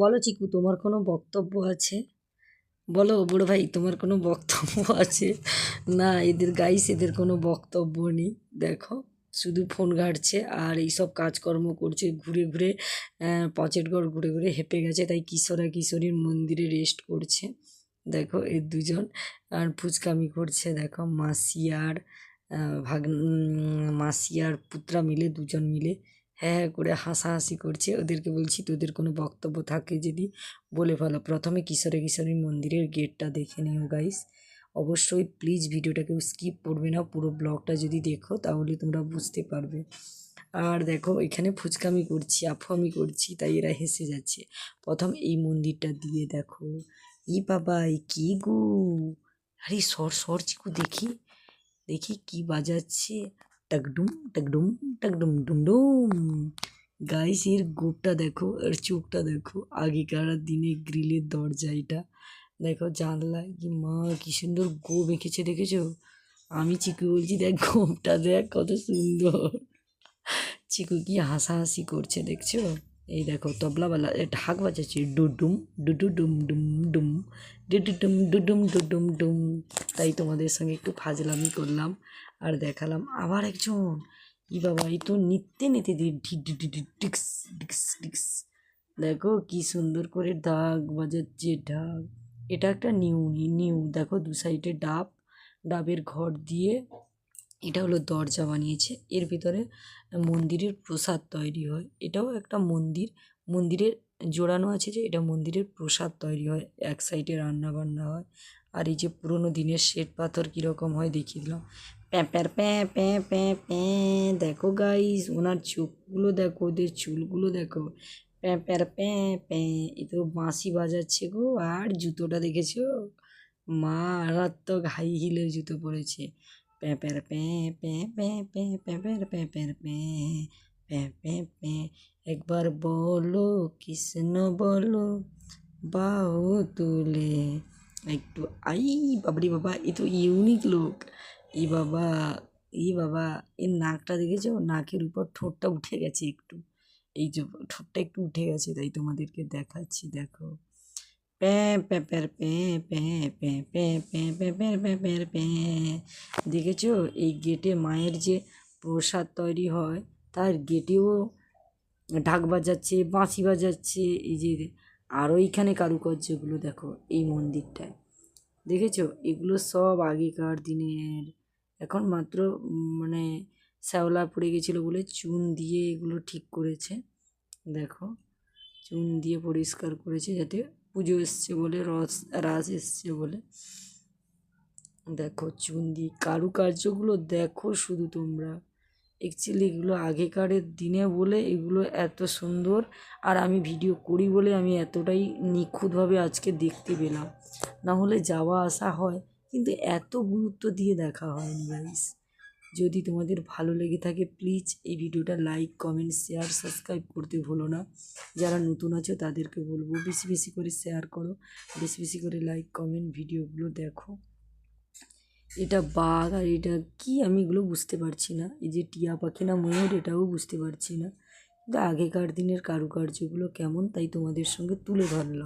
বলো চিকু, তোমার কোনো বক্তব্য আছে? বলো বড় ভাই, তোমার কোনো বক্তব্য আছে? না, এদের গাইস এদের কোনো বক্তব্য নেই। দেখো, শুধু ফোন ঘাঁটছে আর এইসব কাজকর্ম করছে, ঘুরে ঘুরে পচেটগড় ঘুরে ঘুরে হেঁপে গেছে, তাই কিশোরা কিশোরীর মন্দিরে রেস্ট করছে। দেখো এই দুজন, আর ফুচকামি করছে। দেখো, মাসি আর ভাগ মাসি আর পুত্রা মিলে, দুজন মিলে হ্যাঁ করে হাসাহাসি করছে। ওদেরকে বলছি, তোদের কোনো বক্তব্য থাকে যদি বলে ফেলো। প্রথমে কিশোরে কিশোরী মন্দিরের গেটটা দেখে নিও গাইস অবশ্যই প্লিজ ভিডিওটাকে স্কিপ করবে না। পুরো ব্লগটা যদি দেখো, তাহলে তোমরা বুঝতে পারবে। আর দেখো, এখানে ফুচকামি করছি আফামি করছি, তাই এরা হেসে যাচ্ছে। প্রথম এই মন্দিরটা দিয়ে দেখো। ই বাবা, এ কি গো? আরে সর সর, চিকু, দেখি। দেখি কি বাজাচ্ছে। টাকডুম টাকডুম টাকডুম ডুমডুম গাইস এর গোপটা দেখো আর চোখটা দেখো, আগেকার দিনে গ্রিলের দরজা এটা। দেখো, জানলা, কি মা, কি সুন্দর গোপ এঁকেছে, দেখেছ? আমি চিকু বলছি, দেখ, গোপটা দেখ, কত সুন্দর। চিকু কি হাসাহাসি করছে, দেখছ? এই দেখো, তবলাওয়ালা ঢাক বাজাচ্ছে, ডুডুম ডুডু ডুম ডুম ডুম ডুডু ডুম ডুডুম ডুডুম। ডুম তাই তোমাদের সঙ্গে একটু ফাজলামি করলাম আর দেখালাম আবার একজন। ই বাবা, এই তো নিত্যে নিতে ডি ডিক্স ডিক্স ডিক্স দেখো কি সুন্দর করে ঢাক বাজাচ্ছে, ঢাক। এটা একটা নিউ নিউ। দেখো দু সাইডে ডাব, ডাবের ঘর দিয়ে এটা হলো দরজা বানিয়েছে। এর ভিতরে মন্দিরের প্রসাদ তৈরি হয়। এটাও একটা মন্দির। মন্দিরের জোড়ানো আছে যে এটা মন্দিরের প্রসাদ তৈরি হয় এক সাইডে রান্না বান্না হয় আর এই যে পুরোনো দিনের শ্বেত পাথর কীরকম হয় দেখিয়ে দিলাম প্যাঁপ্যার প্যাঁ প্যাঁ প্যাঁ প্যাঁ দেখো গাইস ওনার চোখগুলো দেখো ওদের চুলগুলো দেখো প্যাঁপ্যার প্যাঁ প্যাঁ এ তো বাঁশি বাজাচ্ছে গো আর জুতোটা দেখেছ মা মারাত্মক হাই হিলের জুতো পরেছে প্যাঁপ্যার প্যাঁ প্যাঁ প্যাঁ প্যাঁ প্যাঁপ্যার প্যাঁ প্যাঁ প্যাঁ প্যাঁ প্যাঁ একবার বলো কৃষ্ণ বলো বাহু তুলে একটু আই বাবরি বাবা এ তো ইউনিক লোক ই বাবা ই বাবা এর নাকটা দেখেছ নাকের উপর ঠোঁটটা উঠে গেছে একটু এই যে ঠোঁটটা একটু উঠে গেছে তাই তোমাদেরকে দেখাচ্ছি দেখো প্যাঁ প্যাঁ প্যাঁ প্যাঁ প্যাঁ প্যাঁ প্যাঁ প্যাঁ প্যাঁ প্যাঁ প্যাঁ প্যাঁ প্যাঁ দেখেছ এই গেটে মায়ের যে প্রসাদ তৈরি হয় তার গেটেও ঢাক বাজাচ্ছে, বাঁশি বাজাচ্ছে, এই যে আর ওইখানে কারুকার্যগুলো দেখো এই মন্দিরটায়। দেখেছ? এগুলো সব আগেকার দিনের। এখন মাত্র মানে শ্যাওলা পড়ে গেছিল বলে চুন দিয়ে এগুলো ঠিক করেছে। দেখো, চুন দিয়ে পরিষ্কার করেছে যাতে পুজো এসছে বলে, রস, রাস এসছে বলে। দেখো, চুন দিয়ে কারুকার্যগুলো দেখো শুধু তোমরা। অ্যাকচুয়ালি এগুলো আগেকারের দিনে বলে এগুলো এত সুন্দর আর আমি ভিডিও করি বলে আমি এতটাই নিখুঁতভাবে আজকে দেখতে পেলাম। না হলে যাওয়া আসা হয়, কিন্তু এত গুরুত্ব দিয়ে দেখা হয়নি গাইস যদি তোমাদের ভালো লেগে থাকে প্লিজ এই ভিডিওটা লাইক কমেন্ট শেয়ার সাবস্ক্রাইব করতে ভুলো না। যারা নতুন আছো তাদেরকে বলব বেশি বেশি করে শেয়ার করো, বেশি বেশি করে লাইক কমেন্ট ভিডিওগুলো দেখো। এটা বাঘ আর এটা কি আমি এগুলো বুঝতে পারছি না। এই যে টিয়া পাখি না ময়ূর এটাও বুঝতে পারছি না। কিন্তু আগেকার দিনের কারুকার্যগুলো কেমন, তাই তোমাদের সঙ্গে তুলে ধরলাম।